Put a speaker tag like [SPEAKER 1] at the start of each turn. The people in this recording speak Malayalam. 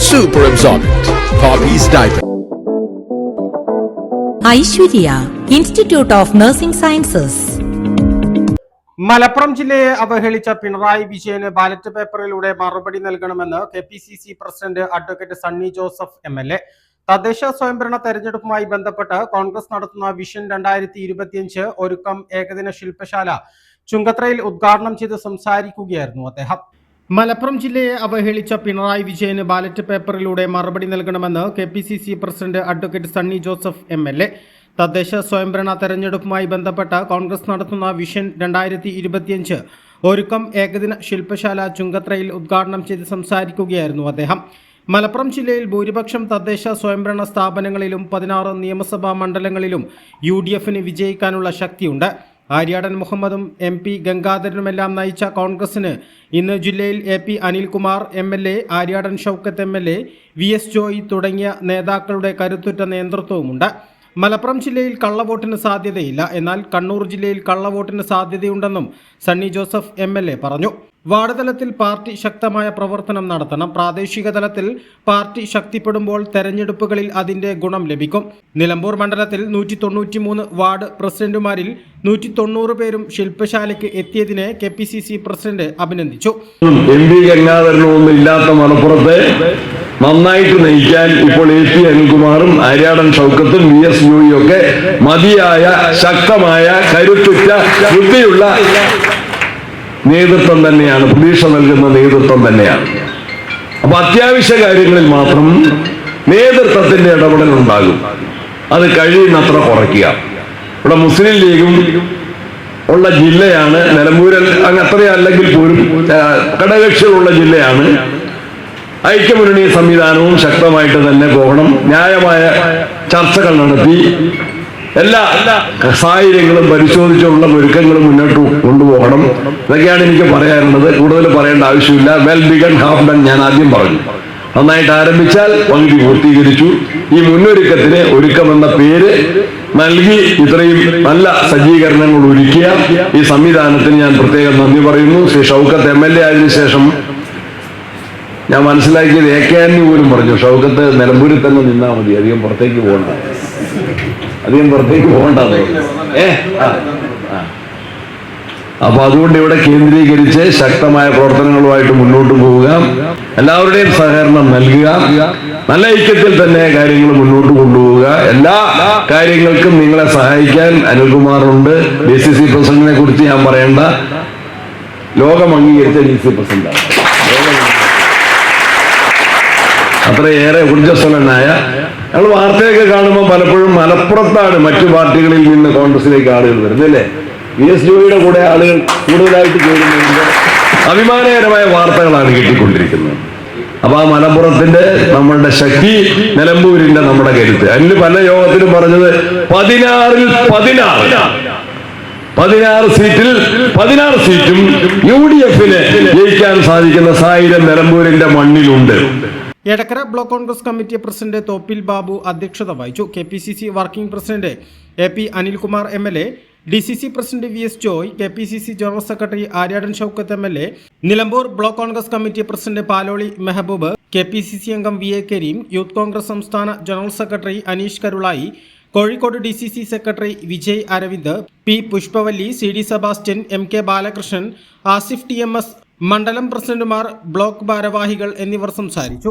[SPEAKER 1] Super Absorbent. Hobbies Diaper.
[SPEAKER 2] Aishwarya institute of nursing sciences
[SPEAKER 3] Malappuram ജില്ലയെ അവഹേളിച്ച പിണറായി വിജയന് ബാലറ്റ് പേപ്പറിലൂടെ മറുപടി നൽകണമെന്ന് K P C C president advocate Sunny Joseph M L A തദ്ദേശ സ്വയംഭരണ തെരഞ്ഞെടുപ്പുമായി ബന്ധപ്പെട്ട് കോൺഗ്രസ് നടത്തുന്ന വിഷൻ രണ്ടായിരത്തി ഇരുപത്തിയഞ്ച് ഒരുക്കം ഏകദിന ശില്പശാല ചുങ്കത്രയിൽ ഉദ്ഘാടനം ചെയ്ത് സംസാരിക്കുകയായിരുന്നു അദ്ദേഹം മലപ്പുറം ജില്ലയെ അവഹേളിച്ച പിണറായി വിജയന് ബാലറ്റ് പേപ്പറിലൂടെ മറുപടി നൽകണമെന്ന് K P C C president advocate Sunny Joseph M L A. തദ്ദേശ സ്വയംഭരണ തെരഞ്ഞെടുപ്പുമായി ബന്ധപ്പെട്ട കോൺഗ്രസ് നടത്തുന്ന വിഷൻ രണ്ടായിരത്തി ഇരുപത്തിയഞ്ച് ഒരുക്കം ഏകദിന ശില്പശാല ചുങ്കത്രയിൽ ഉദ്ഘാടനം ചെയ്ത് സംസാരിക്കുകയായിരുന്നു അദ്ദേഹം. മലപ്പുറം ജില്ലയിൽ ഭൂരിപക്ഷം തദ്ദേശ സ്വയംഭരണ സ്ഥാപനങ്ങളിലും പതിനാറ് നിയമസഭാ മണ്ഡലങ്ങളിലും യു ഡി എഫിന് വിജയിക്കാനുള്ള ശക്തിയുണ്ട്. ആര്യാടൻ മുഹമ്മദും എം പി ഗംഗാധരനുമെല്ലാം നയിച്ച കോൺഗ്രസിന് ഇന്ന് ജില്ലയിൽ A P Anilkumar M L A Aryadan Shoukath M L A V S Joy തുടങ്ങിയ നേതാക്കളുടെ കരുത്തുറ്റ നേതൃത്വവുമുണ്ട്. മലപ്പുറം ജില്ലയിൽ കള്ളവോട്ടിന് സാധ്യതയില്ല. എന്നാൽ കണ്ണൂർ ജില്ലയിൽ കള്ളവോട്ടിന് സാധ്യതയുണ്ടെന്നും സണ്ണി ജോസഫ് എം പറഞ്ഞു. വാർഡ് തലത്തിൽ പാർട്ടി ശക്തമായ പ്രവർത്തനം നടത്തണം. പ്രാദേശിക തലത്തിൽ പാർട്ടി ശക്തിപ്പെടുമ്പോൾ തെരഞ്ഞെടുപ്പുകളിൽ അതിന്റെ ഗുണം ലഭിക്കും. നിലമ്പൂർ മണ്ഡലത്തിൽ നൂറ്റി തൊണ്ണൂറ്റിമൂന്ന് വാർഡ് പ്രസിഡന്റുമാരിൽ നൂറ്റി തൊണ്ണൂറ് പേരും ശില്പശാലയ്ക്ക് എത്തിയതിനെ K P C C president അഭിനന്ദിച്ചു.
[SPEAKER 4] എം പി ഗംഗാധരനൊന്നും ഇല്ലാത്ത മലപ്പുറത്തെ നന്നായിട്ട് നയിക്കാൻ ഇപ്പോൾ എ പി അനിൽകുമാറും ആര്യാടൻ ഷൗക്കത്തും വി എസ് ജോയിയും ഒക്കെ മതിയായ ശക്തമായ കരുത്തുറ്റ ബുദ്ധിയുള്ള നേതൃത്വം തന്നെയാണ് പ്രതീക്ഷ നൽകുന്ന നേതൃത്വം തന്നെയാണ്. അപ്പൊ അത്യാവശ്യ കാര്യങ്ങളിൽ മാത്രം നേതൃത്വത്തിന്റെ ഇടപെടൽ ഉണ്ടാകും. അത് കഴിയുന്നത്ര കുറയ്ക്കുക. ഇവിടെ മുസ്ലിം ലീഗും ഉള്ള ജില്ലയാണ് നിലമ്പൂരിൽ അങ്ങ് അത്രയല്ലെങ്കിൽ പോലും ഘടകക്ഷികളുള്ള ജില്ലയാണ്. ഐക്യമുന്നണി സംവിധാനവും ശക്തമായിട്ട് തന്നെ പോകണം. ന്യായമായ ചർച്ചകൾ നടത്തി. എല്ലാ സാഹചര്യങ്ങളും പരിശോധിച്ചുള്ള ഒരുക്കങ്ങളും മുന്നോട്ട് കൊണ്ടുപോകണം. ഇതൊക്കെയാണ് എനിക്ക് പറയാനുള്ളത്. കൂടുതൽ പറയേണ്ട ആവശ്യമില്ല. വെൽ ബിഗൺ ഹാഫ് ഡൺ ഞാൻ ആദ്യം പറഞ്ഞു. നന്നായിട്ട് ആരംഭിച്ചാൽ പകുതി പൂർത്തീകരിച്ചു. ഈ മുന്നൊരുക്കത്തിന് ഒരുക്കമെന്ന പേര് നൽകി ഇത്രയും നല്ല സജ്ജീകരണങ്ങൾ ഒരുക്കിയ ഈ സംവിധാനത്തിന് ഞാൻ പ്രത്യേകം നന്ദി പറയുന്നു. Shri Shoukath M L A ആയതിനു ശേഷം ഞാൻ മനസ്സിലാക്കിയത് എ കെ ആന്റണി പോലും പറഞ്ഞു ഷൗക്കത്ത് നിലമ്പൂരിൽ തന്നെ നിന്നാൽ മതി അധികം പുറത്തേക്ക് പോകണ്ട. അധികം പുറത്തേക്ക് പോകണ്ട ഏ. അപ്പൊ അതുകൊണ്ട് ഇവിടെ കേന്ദ്രീകരിച്ച് ശക്തമായ പ്രവർത്തനങ്ങളുമായിട്ട് മുന്നോട്ട് പോവുക. എല്ലാവരുടെയും സഹകരണം നൽകുക. നല്ല ഐക്യത്തിൽ തന്നെ കാര്യങ്ങൾ മുന്നോട്ട് കൊണ്ടുപോവുക. എല്ലാ കാര്യങ്ങൾക്കും നിങ്ങളെ സഹായിക്കാൻ അനിൽകുമാറുണ്ട്. ഡി സി സി പ്രസിഡന്റിനെ കുറിച്ച് ഞാൻ പറയേണ്ട. ലോകം അംഗീകരിച്ച ഡി സി പ്രസിഡന്റാണ്. അത്രയേറെ ഊർജസ്വലനായ ഞങ്ങൾ വാർത്തയൊക്കെ കാണുമ്പോൾ പലപ്പോഴും മലപ്പുറത്താണ് മറ്റു പാർട്ടികളിൽ നിന്ന് കോൺഗ്രസിലേക്ക് ആളുകൾ വരുന്നത് അല്ലേ? വി എസ് ജോയിയുടെ കൂടെ ആളുകൾ കൂടുതലായിട്ട് ചേരുന്നുണ്ട്. അഭിമാനകരമായ വാർത്തകളാണ് കിട്ടിക്കൊണ്ടിരിക്കുന്നത്. അപ്പൊ ആ മലപ്പുറത്തിന്റെ നമ്മളുടെ ശക്തി നിലമ്പൂരിന്റെ നമ്മുടെ കരുത്ത്. അതിന് പല യോഗത്തിലും പറഞ്ഞത് പതിനാറിൽ പതിനാറ്. പതിനാറ് സീറ്റിൽ പതിനാറ് സീറ്റും യു ഡി എഫിന് ജയിക്കാൻ സാധിക്കുന്ന സാഹചര്യം നിലമ്പൂരിന്റെ മണ്ണിലുണ്ട്.
[SPEAKER 3] Edakkara block Congress committee president Thoppil Babu അധ്യക്ഷത വഹിച്ചു. K P C C working president A P Anilkumar M L A D C C president V S Joy K P C C general secretary Aryadan Shoukath M L A Nilambur block Congress committee president Paloli Mehaboob K P C C അംഗം V A Kareem youth Congress സംസ്ഥാന general secretary Anish Karulai Kozhikode D C C secretary Vijay Aravind P Pushpavalli C D Sebastian M K Balakrishnan Asif T M S മണ്ഡലം പ്രസിഡന്റുമാർ ബ്ലോക്ക് ഭാരവാഹികൾ എന്നിവർ സംസാരിച്ചു.